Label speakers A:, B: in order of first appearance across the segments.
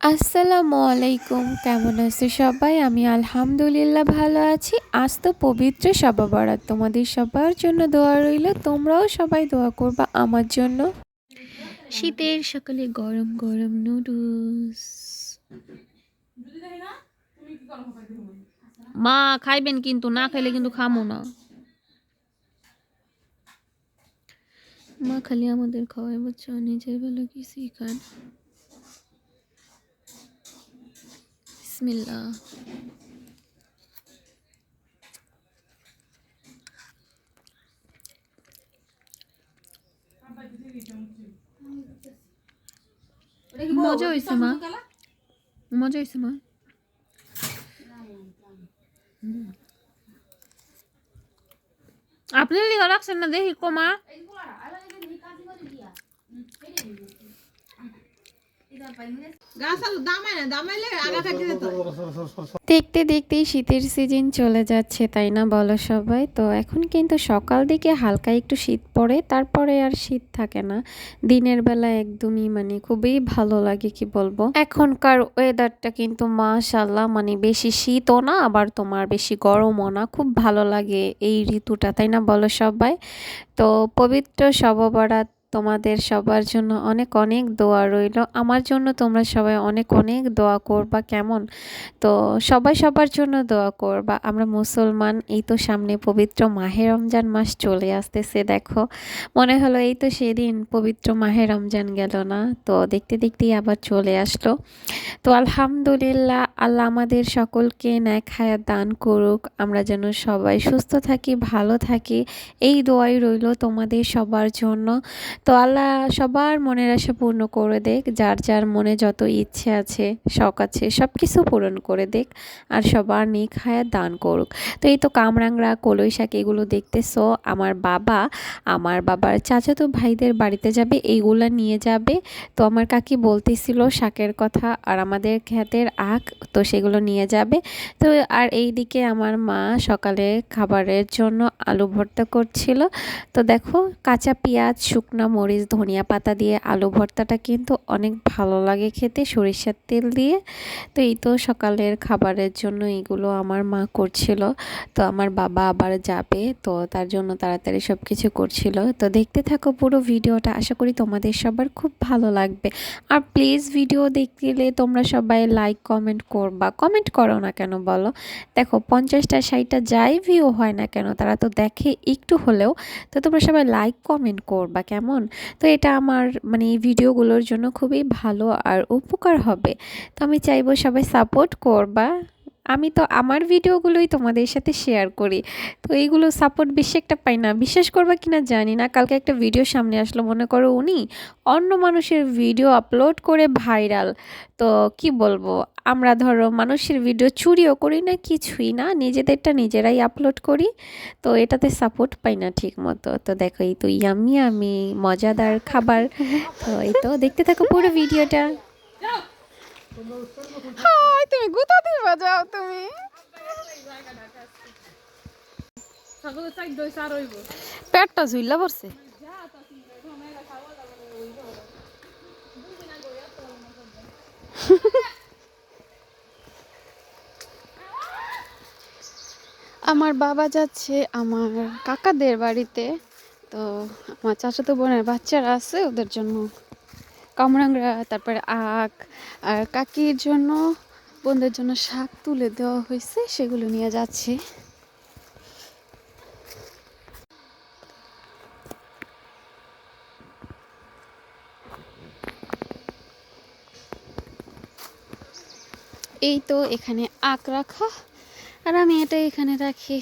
A: আসসালামু আলাইকুম। কেমন আছো সবাই? আমি আলহামদুলিল্লাহ ভালো আছি। আজ তো পবিত্র সবা বরাত তোমাদের সবার জন্য দোয়া রইল। তোমরাও সবাই দোয়া করবা আমার জন্য। শীতের সকালে গরম গরম নুডলস।
B: মা, খাইবেন কিন্তু, না খাইলে কিন্তু খামো না।
A: মা খালি আমাদের খাওয়াই বুঝছ? নিজের বেলা কিছুই খান বিসমিল্লাহ
B: মজা হয়েছে মা মজা হয়েছে মা আপনি লিখা রাখছেন না দেখি কমা
A: দেখতে দেখতেই শীতের সিজন চলে যাচ্ছে, তাই না বলো সবাই? তো এখন কিন্তু সকাল দিকে হালকা একটু শীত পড়ে, তারপরে আর শীত থাকে না। দিনের বেলা একদমই মানে খুবই ভালো লাগে, কি বলব? এখনকার ওয়েদারটা কিন্তু মাশাল্লাহ মানে বেশি শীতও না, আবার তোমার বেশি গরমও না। খুব ভালো লাগে এই ঋতুটা, তাই না বলো সবাই? তো পবিত্র সববরাত তোমাদের সবার জন্য অনেক অনেক দোয়া রইল। আমার জন্য তোমরা সবাই অনেক অনেক দোয়া করবা, কেমন? তো সবাই সবার জন্য দোয়া করবা। আমরা মুসলমান, এই তো সামনে পবিত্র মাহে রমজান মাস চলে আসতেছে, দেখো। মনে হলো এই তো সেদিন পবিত্র মাহে রমজান গেল না, তো দেখতে দেখতেই আবার চলে আসলো। তো আলহামদুলিল্লাহ, আল্লাহ আমাদের সকলকে ন্যাক হায়াত দান করুক। আমরা যেন সবাই সুস্থ থাকি, ভালো থাকি, এই দোয়াই রইল তোমাদের সবার জন্য। তো আল্লাহ সবার মনের আশা পূর্ণ করে দেখ, যার যার মনে যত ইচ্ছে আছে, শখ আছে সব কিছু পূরণ করে দেখ আর সবার নিক হায়াত দান করুক। তো এই তো কামরাংরা কলই শাক এগুলো দেখতেছো, আমার বাবা, আমার বাবার চাচাতো ভাইদের বাড়িতে যাবে, এইগুলো নিয়ে যাবে। তো আমার কাকি বলতেছিল শাকের কথা আর আমাদের ক্ষেতের আখ, তো সেগুলো নিয়ে যাবে। তো আর এই দিকে আমার মা সকালে খাবারের জন্য আলু ভর্তা করছিল। তো দেখো কাঁচা পেঁয়াজ, শুকনো মরিচ, ধনিয়া পাতা দিয়ে আলু ভর্তাটা কিন্তু অনেক ভালো লাগে খেতে, সরিষার তেল দিয়ে। তো এই তো সকালের খাবারের জন্য এইগুলো আমার মা করছিল। তো আমার বাবা আবার যাবে, তো তার জন্য তাড়াতাড়ি সব কিছু করছিল। তো দেখতে থাকো পুরো ভিডিওটা, আশা করি তোমাদের সবার খুব ভালো লাগবে। আর প্লিজ ভিডিও দেখলে তোমরা সবাই লাইক কমেন্ট করবা। কমেন্ট করো না কেন বলো? দেখো পঞ্চাশটা, ষাটটা যাই ভিউ হয় না কেন, তারা তো দেখে একটু হলেও। তো তোমরা সবাই লাইক কমেন্ট করবা, কেমন? তো এটা আমার মানে এই ভিডিওগুলোর জন্য খুবই ভালো আর উপকার হবে। তো আমি চাইব সবাই সাপোর্ট করবা। আমি তো আমার ভিডিওগুলোই তোমাদের সাথে শেয়ার করি। তো এইগুলো সাপোর্ট বেশি একটা পাই না। বিশ্বাস করবা কিনা জানি না। কালকে একটা ভিডিও সামনে আসলো, মনে করো উনি অন্য মানুষের ভিডিও আপলোড করে ভাইরাল তো কি বলব? আমরা ধরো মানুষের ভিডিও চুরিও করি না, কিছুই না, নিজেদেরটা নিজেরাই আপলোড করি, তো এটাতে সাপোর্ট পাই না ঠিক মতো তো দেখো, এই তো ইয়ামি আমি মজাদার খাবার। তো এই তো দেখতে থাকো পুরো ভিডিওটা
C: তুমি গুতা যাও তুমি। পেটটা পড়ছে। আমার বাবা যাচ্ছে আমার কাকাদের বাড়িতে। তো আমার চাচাতো বোনের বাচ্চারা আছে, ওদের জন্য কামরাংরা তারপরে আখ, আর কাকির জন্য, বোনদের জন্য শাক তুলে দেওয়া হয়েছে, সেগুলো নিয়ে যাচ্ছে। এই তো এখানে আখ রাখা। আর আমি এটা এখানে রাখি।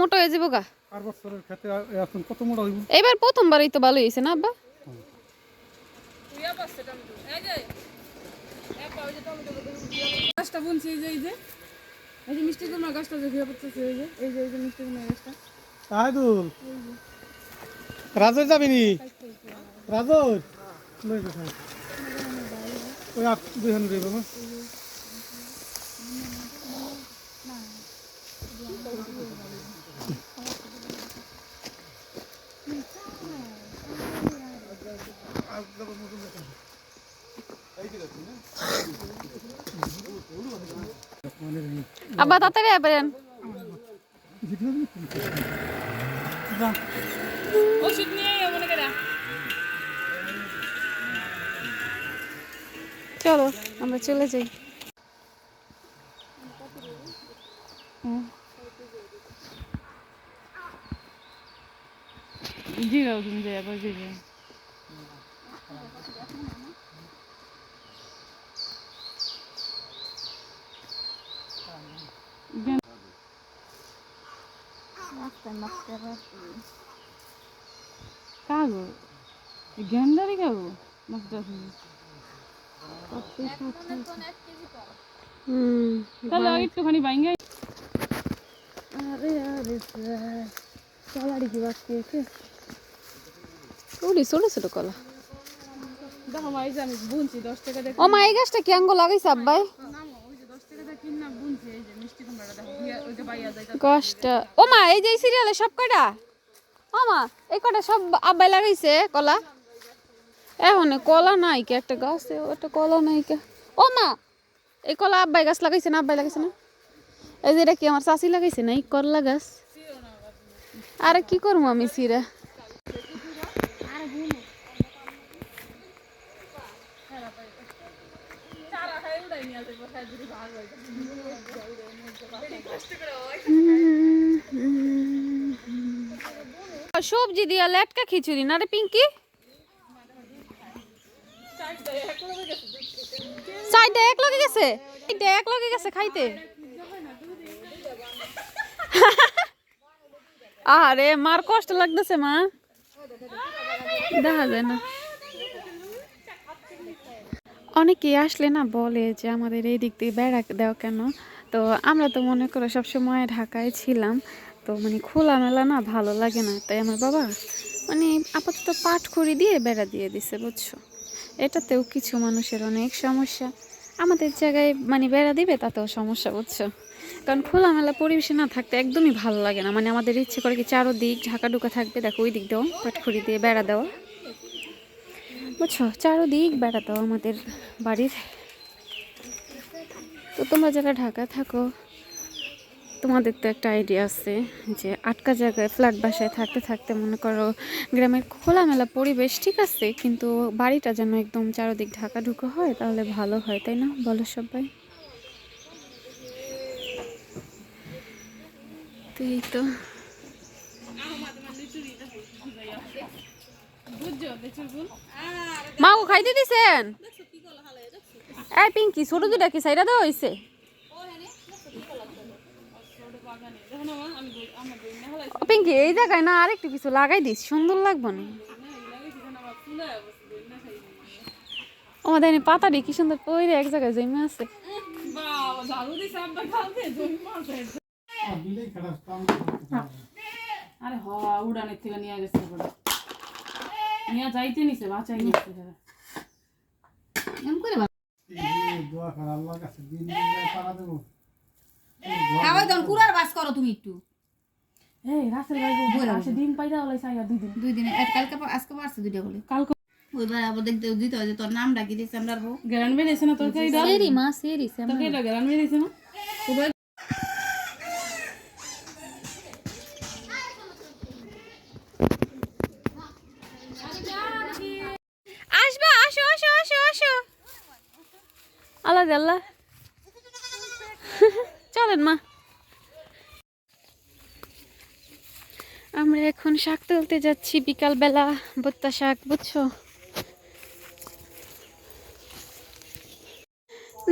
C: মোটা হয়ে যাব গা?
D: আর বছরের খেতে এখন কত মোটা হইব?
C: এবার প্রথমবারই তো ভালো হয়েছে না আব্বা?
E: গাছটা বুনছি এই যে এই যে। এই যে মিষ্টি কুমড়া গাছটা যে ঘুরে পড়তেছে এই যে এই যে এই যে মিষ্টি কুমড়া গাছটা।
D: আইদুল রাজর যাবি নি? রাজর লই গেছে ওই আট দুই হান রইব
C: আব্বা তাড়াতাড়ি আবেন চলো আমরা চলে যাই।
E: জিগাও তুমি যাই আবার জিগাও কাগো গেন্দারি কাগো মাছটা
C: হুম
E: তাহলে একটুখানি বাইঙ্গাই
C: আরে আরে কলারি কি বাকি আছে ওলি ছোট ছোট কলা।
E: দেখো মা এই যে আমি বুনছি দশ টাকা দিয়ে
C: ও মা এই গাছটা কি আঙ্গ লাগাইছে আব্বাই?
E: ওই যে দশ টাকা দিয়ে কিনা বুনছি এই যে মিষ্টি কুমড়াটা দেখো ভিয়া- ওই যে বাইয়া যায়
C: গাছটা ও মা এই যে সিরিয়ালে সব কয়টা? ও মা এই কটা সব আব্বাই লাগাইছে কলা? এখন কলা নাই কি একটা গাছে একটা কলা নাই কে ও মা, এই কলা আব্বাই গাছ লাগাইছে না? আব্বাই লাগাইছে না? এই যে এটা কি আমার চাষি লাগাইছে না? এই করলা গাছ? আরে কি করব আমি সিরা? সবজি দিয়া লেটকা খিচুড়ি না রে পিঙ্কি? চারটা এক লগে গেছে? এক লগে গেছে খাইতে? আরে মার কষ্ট লাগতেছে, মা। দেখা যায় না। অনেকে আসলে না বলে যে আমাদের এই দিক দিয়ে বেড়া দেওয়া কেন? তো আমরা তো মনে করো সবসময় ঢাকায় ছিলাম, তো মানে খোলামেলা না ভালো লাগে না। তাই আমার বাবা মানে আপাতত পাট খড়ি দিয়ে বেড়া দিয়ে দিছে, বুঝছ? এটাতেও কিছু মানুষের অনেক সমস্যা। আমাদের জায়গায় মানে বেড়া দিবে তাতেও সমস্যা, বুঝছ? কারণ খোলামেলা পরিবেশে না থাকতে একদমই ভালো লাগে না। মানে আমাদের ইচ্ছে করে কি চারোদিক ঢাকা ঢুকা থাকবে, দেখো ওই দিক দেওয়া পাটখড়ি দিয়ে বেড়া দেওয়া বুঝছ? চারোদিক বেড়া দেওয়া আমাদের বাড়ির। তো তোমরা যারা ঢাকা থাকো তোমাদের তো একটা আইডিয়া আছে যে আটকা জায়গায় ফ্ল্যাট বাসায় থাকতে থাকতে মনে করো গ্রামের খোলামেলা পরিবেশ ঠিক আছে, কিন্তু বাড়িটা যেন একদম চারোদিক ঢাকা ঢুকো হয়, তাহলে ভালো হয়, তাই না? বলো সবাই। তো এই তো।
E: বুঝছ
C: মা ও খাইতে দিছেন? এই পিঙ্কি, ছোট দুটা কি সাইডা দেওয়া হয়েছে পিঙ্কি এই জায়গায় না আরেকটু কিছু লাগাই দিস সুন্দর লাগবে না। আমাদের পাতাটি কি সুন্দর পইরে এক জায়গায় জমে আছে।
E: আরে হ উড়ানের থেকে নিয়ে গেছে নিয়ে যাইতে নিছে বাঁচাই নিছে
D: দোয়া কর আল্লাহর কাছে দিন পারা দেবো।
F: খাওয়াই দাও কুড়ার বাস করো তুমি একটু।
E: এই রাসেল ভাই আসে ডিম পাইরা হলাই সাইয়া দুই দিন।
F: দুই দিনে এক কালকে আজকে পারছে দুইটা বলে।
E: কালকে
F: ওই আবার দেখতে দিতে হয় যে তোর নাম ডাকি দিয়েছে আমরা
E: গ্যারান বেরিয়েছে না তরকারি ডাল
C: সেরি মা সেরি
E: তরকারি ডাল গ্যারান বেরিয়েছে না?
C: আসবা আসো আসো আসো আসো। আল্লাহ আল্লাহ। চলেন, মা। আমরা এখন শাক তুলতে যাচ্ছি বিকালবেলা। ভুট্টা শাক, বুঝছ?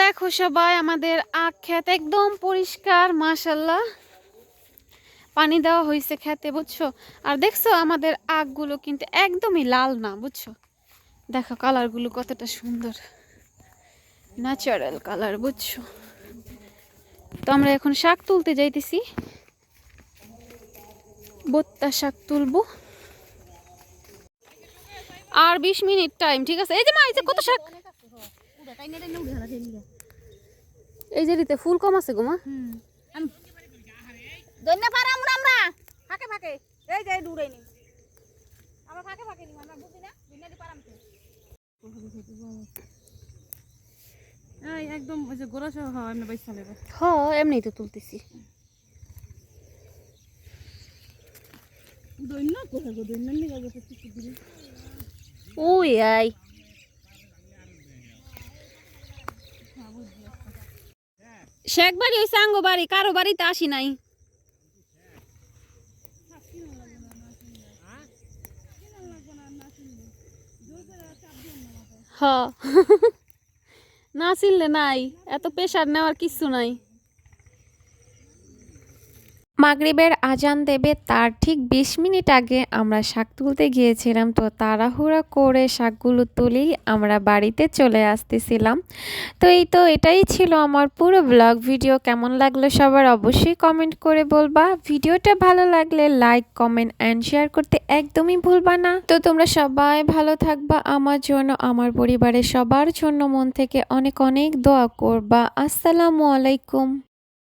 C: দেখো সবাই, আমাদের আখ ক্ষেত একদম পরিষ্কার মাশাল্লাহ পানি দেওয়া হয়েছে খেতে বুঝছ? আর দেখছ, আমাদের আখগুলো কিন্তু একদমই লাল না, বুঝছ? দেখো কালারগুলো কতটা সুন্দর। ন্যাচারাল কালার বুঝছ? তো আমরা এখন শাক তুলতে যাইতেছি। বত্তা শাক তুলবো। আর বিশ মিনিট টাইম, ঠিক আছে? এই যে মা, এই যে কত শাক? এই যে রিতে ফুল কম আছে গো মা।
F: দৈন্য পারাম আমরা ফাঁকে ফাঁকে। দূরে নি। আমরা দৈন্য দি পারাম তো
E: এই একদম ওই যে গোড়া সহ হ্যাঁ এমনি বাইসা নেবে
C: হ এমনি তো তুলতেছি।
E: দৈন্য কোথায় গো? দৈন্য যাবে কিছু দিলে
C: ওই আই। শেখ বাড়ি ওই সাঙ্গ বাড়ি কারও বাড়িতে আসি নাই। হ। না চিনলে নাই এত পেশার নেওয়ার কিছু নাই।
A: মাগরিবের আজান দেবে, তার ঠিক বিশ মিনিট আগে আমরা শাক তুলতে গিয়েছিলাম। তো তাড়াহুড়া করে শাকগুলো তুলেই আমরা বাড়িতে চলে আসতেছিলাম। তো এই তো এটাই ছিল আমার পুরো ব্লগ ভিডিও। কেমন লাগল সবার অবশ্যই কমেন্ট করে বলবা। ভিডিওটা ভালো লাগলে লাইক, কমেন্ট অ্যান্ড শেয়ার করতে একদমই ভুলবা না। তো তোমরা সবাই ভালো থাকবা। আমার জন্য, আমার পরিবারের সবার জন্য মন থেকে অনেক অনেক দোয়া করবা। আসসালামু আলাইকুম।